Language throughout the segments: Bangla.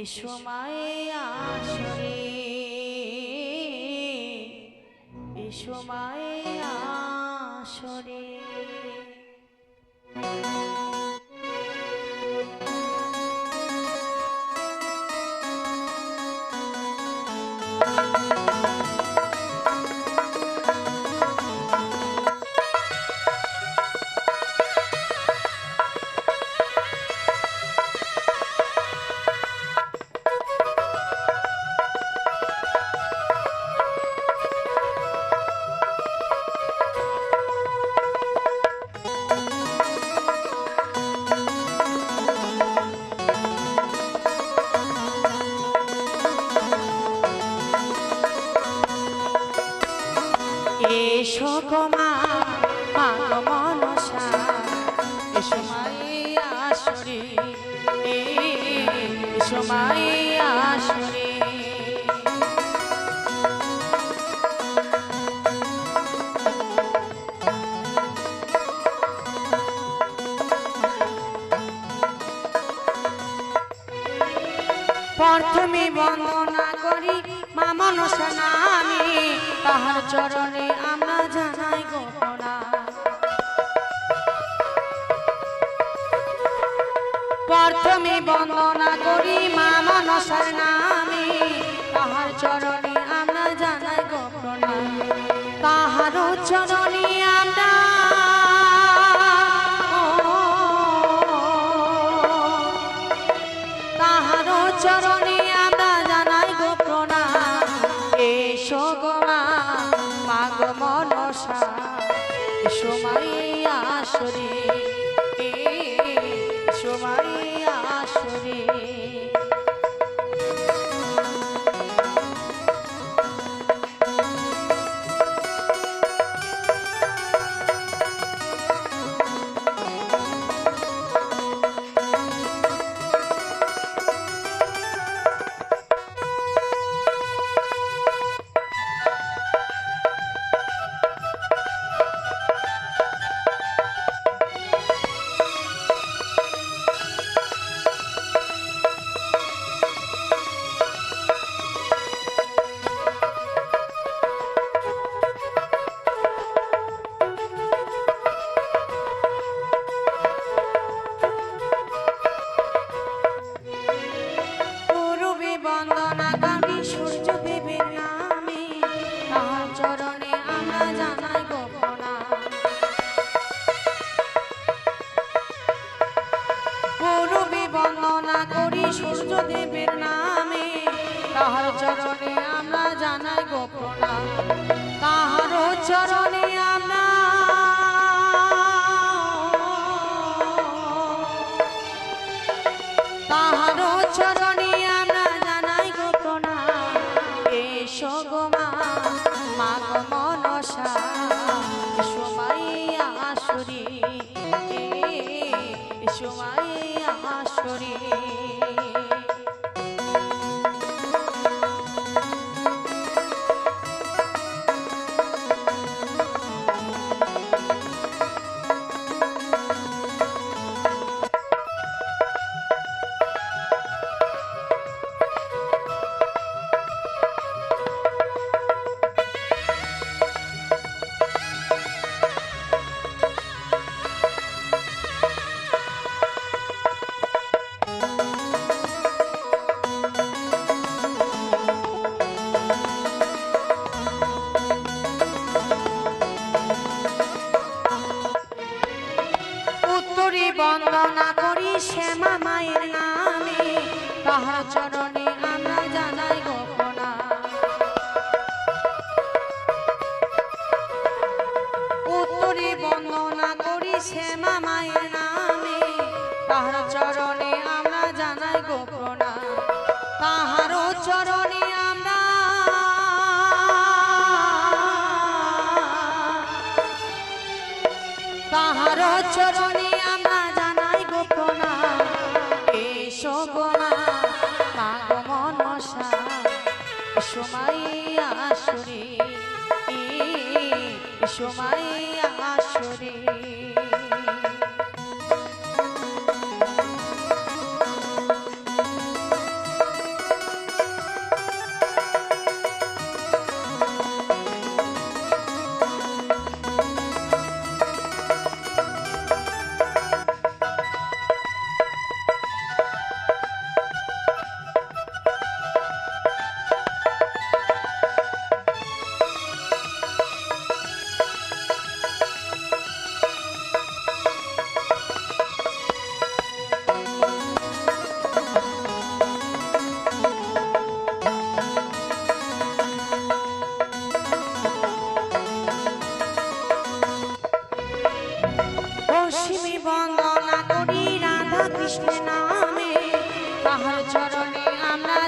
এ সময়ে আসরে এ সময়ে আসরে প্রথমে বন্দনা করি মা মনসা তাহার চরণে আমরা জানাই ঘটনা। প্রথমে বন্দনা করি মা মানসার নামে তাহার চরণে জানাই উত্তরে বন্দনা করি শ্যামা মায়ের নামে। তাহার চরণে আমরা জানাই গোপনা উত্তরে বন্দনা করি শ্যামা মায়ের নামে। তাহার চরণে আমরা জানাই গোপনা তাহার চরণে চরণে সময়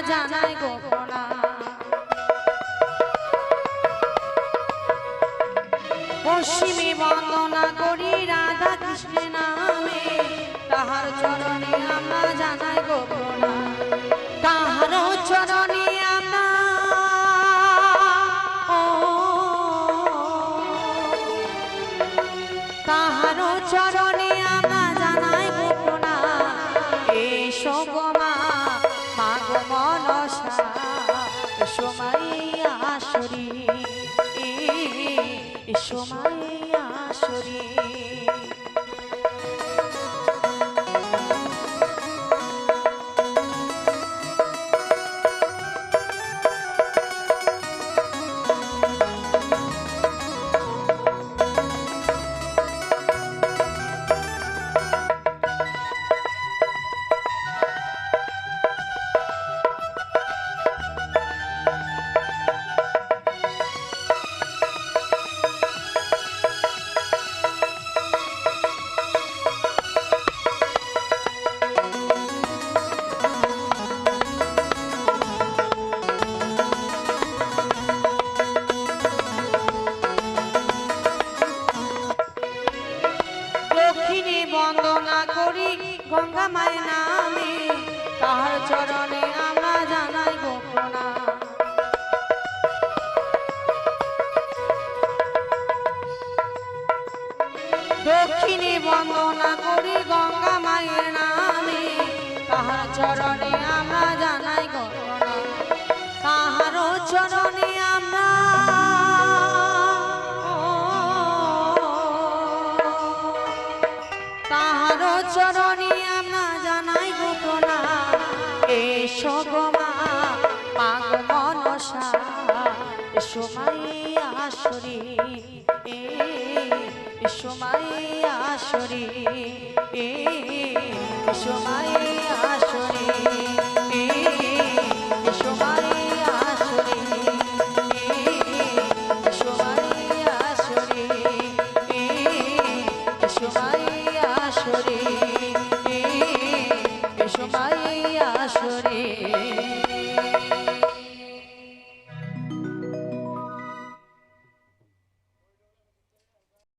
জানায় গো। মায় নামে, তাহার চরণে আমরা জানাই গোপনা। দক্ষিণে বন্দনা করি গঙ্গা মায়ের নামে, তাহার চরণে আমরা জানাই গোপনা। তাহার চরণে আমরা চরণ আসরে এ সময় আসরে।